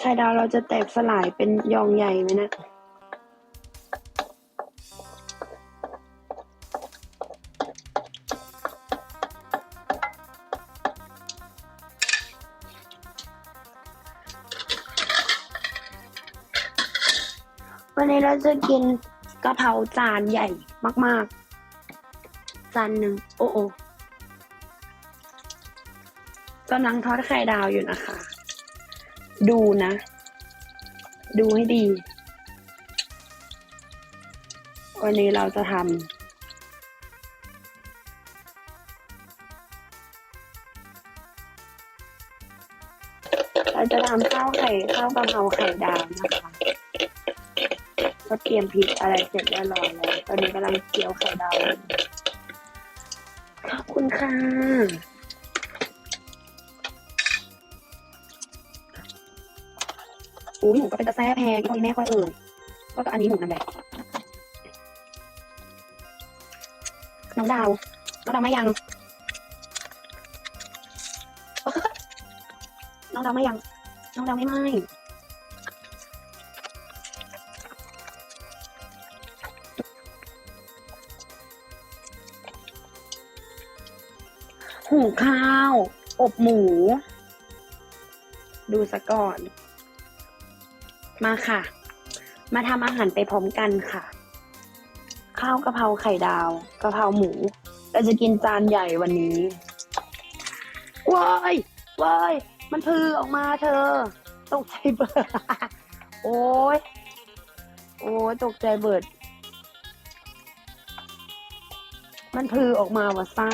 ไข่ดาวเราจะแตกสลายเป็นยองใหญ่ไหมนะ วันนี้เราจะกิน กะเพราจานใหญ่มาก ๆ จานหนึ่งโอ้โอกำลังทอดไข่ดาวอยู่นะคะ ดูนะ ดูให้ดี วันนี้เราจะทำเราจะทำข้าวไข่ข้าวกะเพราไข่ดาวนะคะ ก็เตรียมพริกอะไรเสร็จเรียบร้อยแล้วตอนนี้กำลังเคี่ยวไข่ดาวขอบคุณค่ะอู้หมูก็เป็นตะแซ่แพงก็แม่ค่อยเอ่ยก็อันนี้หมูนั่นแหละน้องดาวน้องดาวไม่ยัง น้องดาวไม่ยัง น้องดาวไม่ไหม หูข้าว อบหมู ดูสะก่อน มาค่ะ มาทำอาหารไปพร้อมกันค่ะ ข้าวกะเพราไข่ดาวกะเพราหมูเราจะกินจานใหญ่วันนี้ว้ายว้ายมันพือออกมาเธอ ตกใจเบิด โอ้ย โอ้ยตกใจเบิด มันพือออกมาว่าซา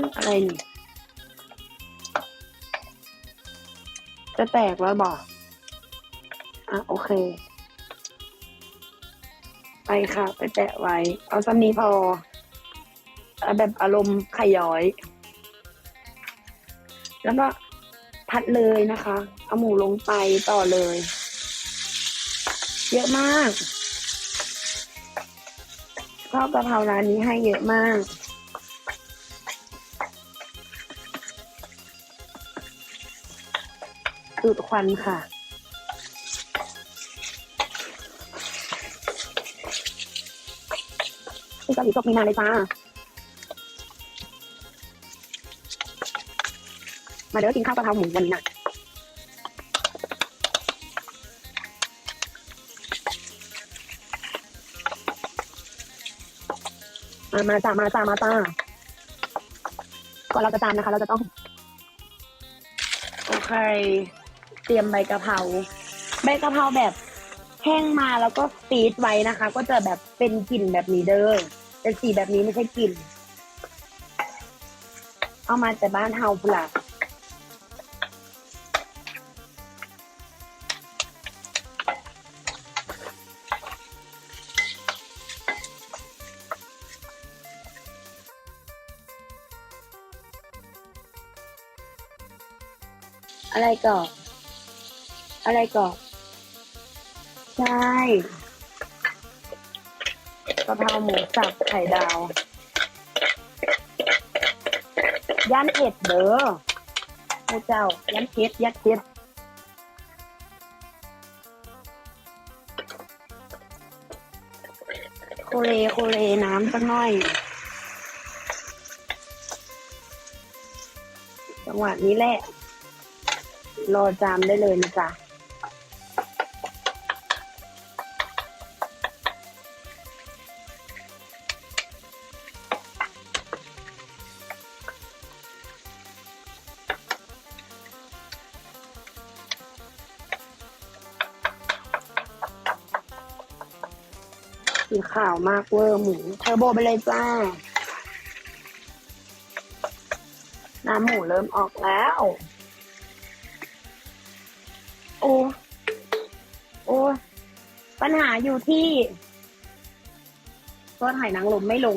นอะไรนี่ จะแตกแล้วบอกอะโอเค ไปค่ะ ไปแตะไว้ เอาซ้ำนี้พอเอาแบบอารมณ์ขย้อย แล้วก็พัดเลยนะคะ เอาหมูลงไปต่อเลย เยอะมากข้าวกะเพราร้านนี้ให้เยอะมาก ดูดควันค่ะนี่เกาหลีตกมีนานเลยจ้า มาเด้อกินข้าวกะเพราหมูวันนี้นะมามาจ้ามาจ้ามาจ้าก่อนเราจะจานนะคะ เราจะต้อง โอเค เตรียมใบกะเพราใบกะเพราแบบแห้งมาแล้วก็ฟีดไว้นะคะ ก็จะแบบเป็นกลิ่นแบบนี้เด้อเป็นสีแบบนี้ไม่ใช่กลิ่น เอามาจากบ้านเฮาพุนละอะไรก่อน อะไรก่อนใช่กะเพราหมูสับไข่ดาว ย่านเผ็ดเด้อพระเจ้าย่านเผ็ดย่านเผ็ดโคเลโคเลน้ำสักหน่อย จังหวะนี้แหละ รอจามได้เลยนะจ๊ะ ขาวมากเวอร์หมูเทอร์โบไปเลยจ้า น้ำหมูเริ่มออกแล้ว โอ้โอ้ปัญหาอยู่ที่ต้นหายนางลมไม่ลง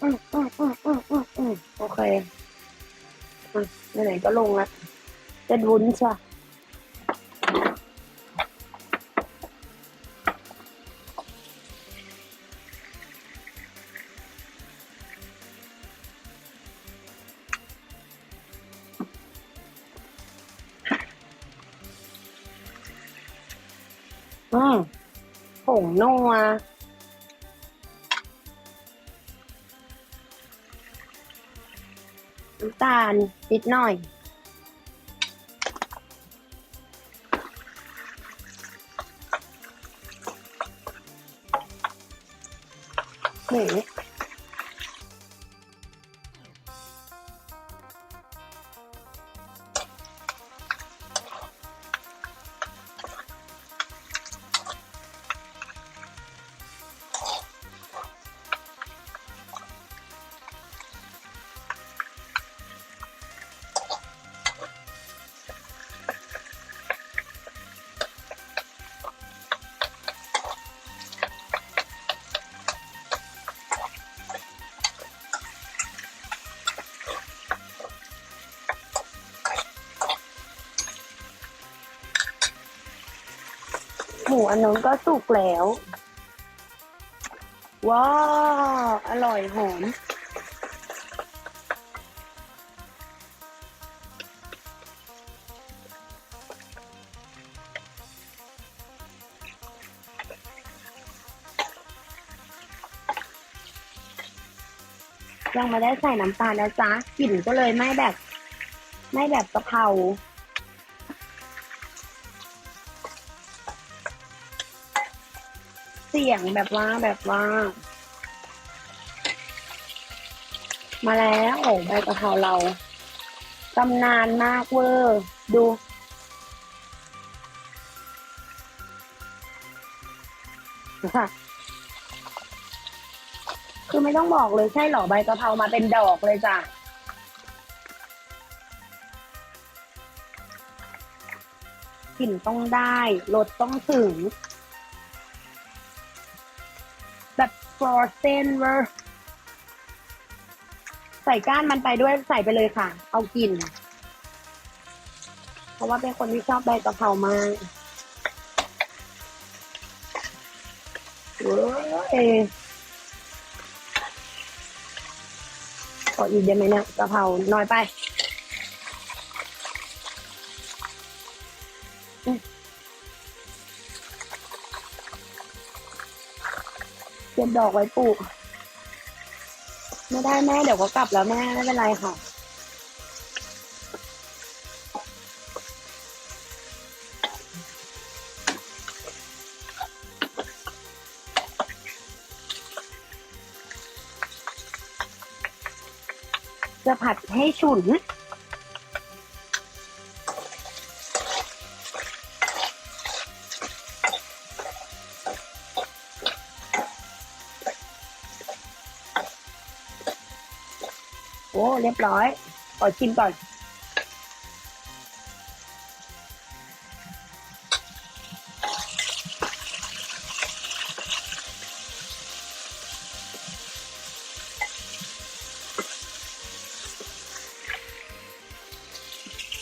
อืมอืมอืมอืมอืมอืมโอเคอะไหนๆก็ลงละจะวุ้นใช่ งนัวน้ำตาลนิดหน่อยห หมูอันนั้นก็สุกแล้ว ว้าวอร่อยหอมยังไม่ได้ใส่น้ำตาลนะจ๊ะกลิ่นก็เลยไม่แบบ ไม่แบบกะเพรา สียงแบบว่าแบบว่า มาแล้วโอ้ใบกะเพราเราตำนานมากเวอร์ดูคือไม่ต้องบอกเลยใช่หรอใบกะเพรามาเป็นดอกเลยจ้ะกลิ่นต้องได้รสต้องถึง ฟรอเซนเวอร์ใส่ก้านมันไปด้วยใส่ไปเลยค่ะ เอากลิ่น เพราะว่าเป็นคนที่ชอบใบกะเพรามากเว้ยขออีกได้ไหมเนี่ยกะเพราน้อยไป ดอกไว้ปลูก ไม่ได้แม่เดี๋ยวก็กลับแล้วแม่ไม่เป็นไรค่ะจะผัดให้ฉุน เรียบร้อย ขอชิมก่อน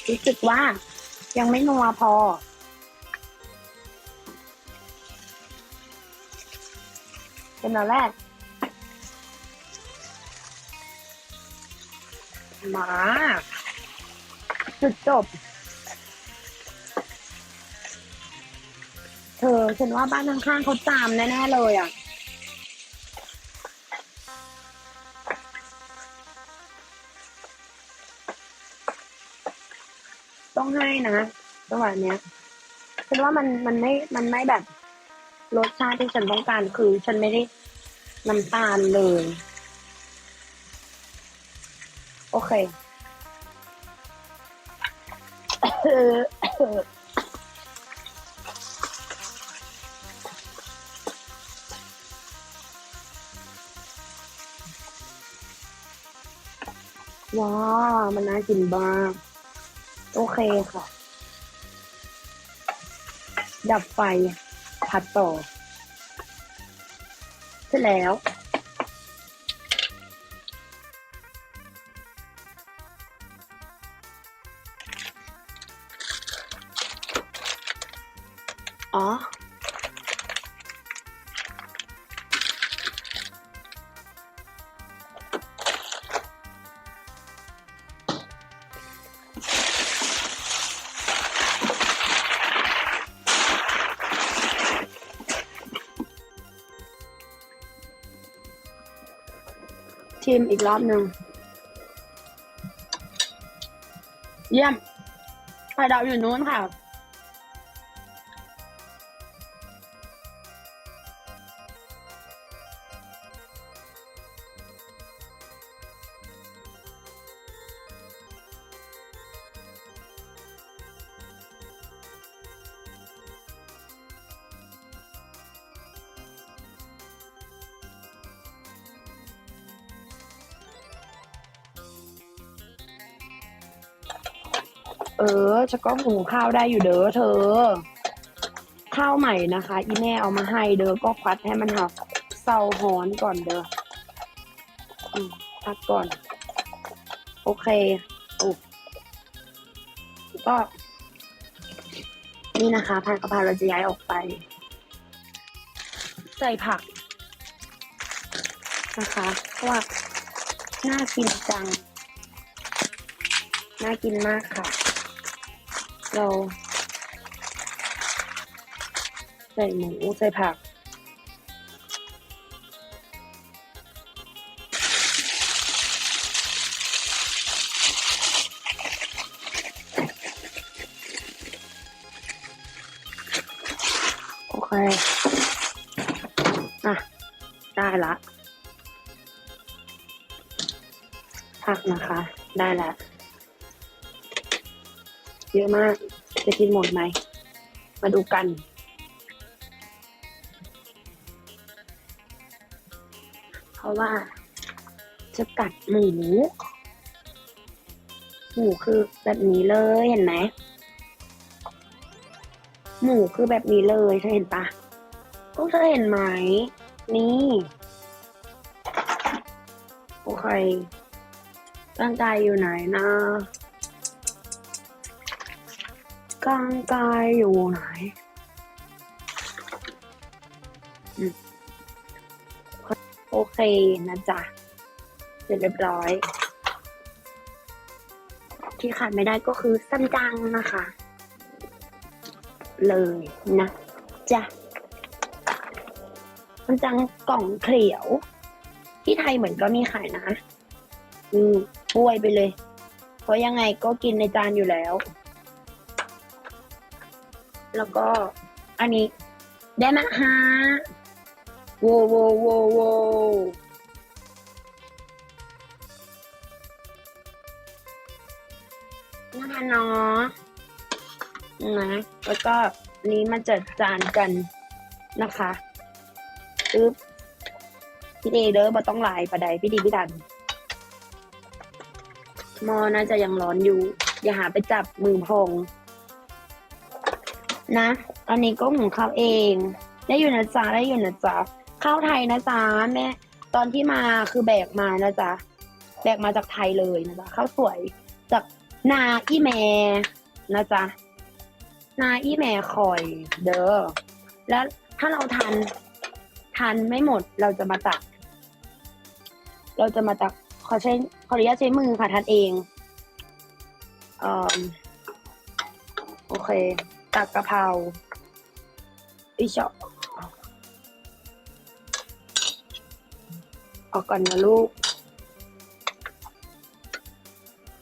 รู้สึกว่ายังไม่นัวพอ เป็นอันแรก มาจุดจบ เธอฉันว่าบ้านข้างๆเขาตามแน่ๆเลยอะ ต้องให้นะจังหวะเนี้ยฉันว่ามันมันไม่มันไม่แบบรสชาติที่ฉันต้องการคือฉันไม่ได้น้ำตาลเลย โอเคว้ามันน่ากินบ้างโอเคค่ะ ดับไฟผัดต่อ เสร็จแล้ว ชิมอีกรอบหนึ่ง เยี่ยมไข่ดาวอยู่นู้นค่ะ เออจะก็หุงข้าวได้อยู่เด้อเธอ ข้าวใหม่นะคะ อีแม่เอามาให้เด้อก็ควัดให้มันหักเศร้าหอนก่อนเด้อพักก่อน โอเคโอ้ก็ นี่นะคะผัดกะเพราเราจะย้ายออกไป ใส่ผัก นะคะเพราะว่าน่ากินจัง น่ากินมากค่ะ เรา ใส่หมูใส่ผัก โอเค อะ ได้ละผักนะคะ ได้ละ เยอะมาก จะกินหมดไหม มาดูกัน เพราะว่าจะกัดหมูหมูคือแบบนี้เลยเห็นไหมหมูคือแบบนี้เลยเธอเห็นปะพวกเธอเห็นไหม นี่โอเคร่างกายอยู่ไหนนะ กลางกายอยู่ไหนอืมโอเคนะจ๊ะเสร็จเรียบร้อย ที่ขาดไม่ได้ก็คือซันจังนะคะ เลยนะจ๊ะซันจังกล่องเขียว ที่ไทยเหมือนก็มีขายนะอืมป่วยไปเลย เพราะยังไงก็กินในจานอยู่แล้ว แล้วก็อันนี้ได้ไหมฮะโวโวโวโวน่าทานเนาะนะแล้วก็นี้มาจัดจานกันนะคะปึ๊บพี่เดเด้อมาต้องลายประใดพี่ดีพี่ดันมอน่าจะยังร้อนอยู่ อย่าหาไปจับมือพอง นะ อันนี้ก็หุงข้าวเอง ได้อยู่นะจ๊ะได้อยู่นะจ๊ะข้าวไทยนะจ๊ะแม่ตอนที่มาคือแบกมานะจ๊ะแบกมาจากไทยเลยนะจ๊ะข้าวสวยจากนาอีแมนะจ๊ะนาอีแมคอยเด้อแล้วถ้าเราทานทานไม่หมดเราจะมาตัก เราจะมาตักขอใช้ขออนุญาตใช้มือค่ะทานเองเอ่อโอเค ตักกะเพราอีชอบออกก่อนนะลูก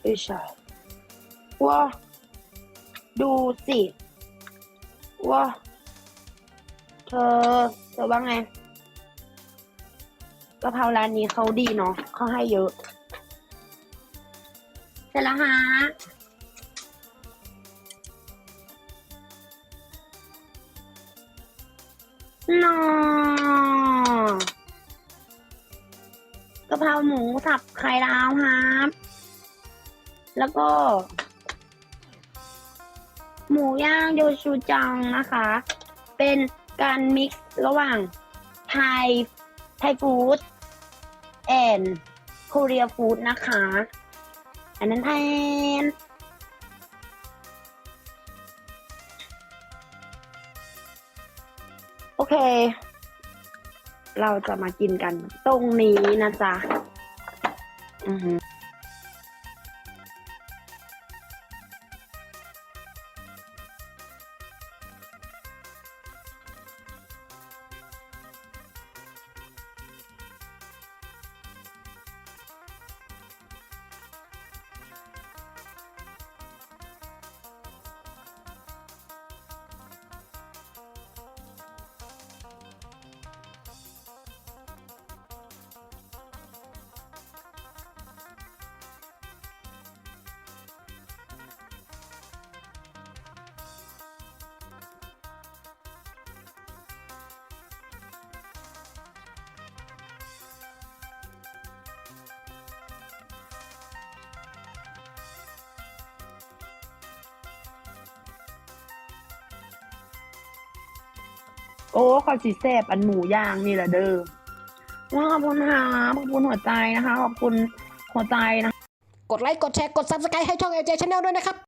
อีชอบว้าดูสิว้าเธอเธอว่าไงกะเพราร้านนี้เขาดีเนาะเขาให้เยอะ เสร็จแล้วฮะ นอกะเพราหมูสับไข่ดาวครับ แล้วก็ หมูย่างโยชูจังนะคะ เป็นการมิกซ์ระหว่างไทยไทยฟู้ดแอนโคเรียฟู้ดนะคะ อันนั้นแทน เค เราจะมากินกันตรงนี้นะจ๊ะ อือหือ อ้ขอสีแสบอันหมูย่างนี่แหละเด้อว้าขอบคุณค่ะขอบคุณหัวใจนะคะ ขอบคุณหัวใจนะกดไลค์ กดแชร์ กด Subscribe ให้ช่อง LJ Channel ด้วยนะครับ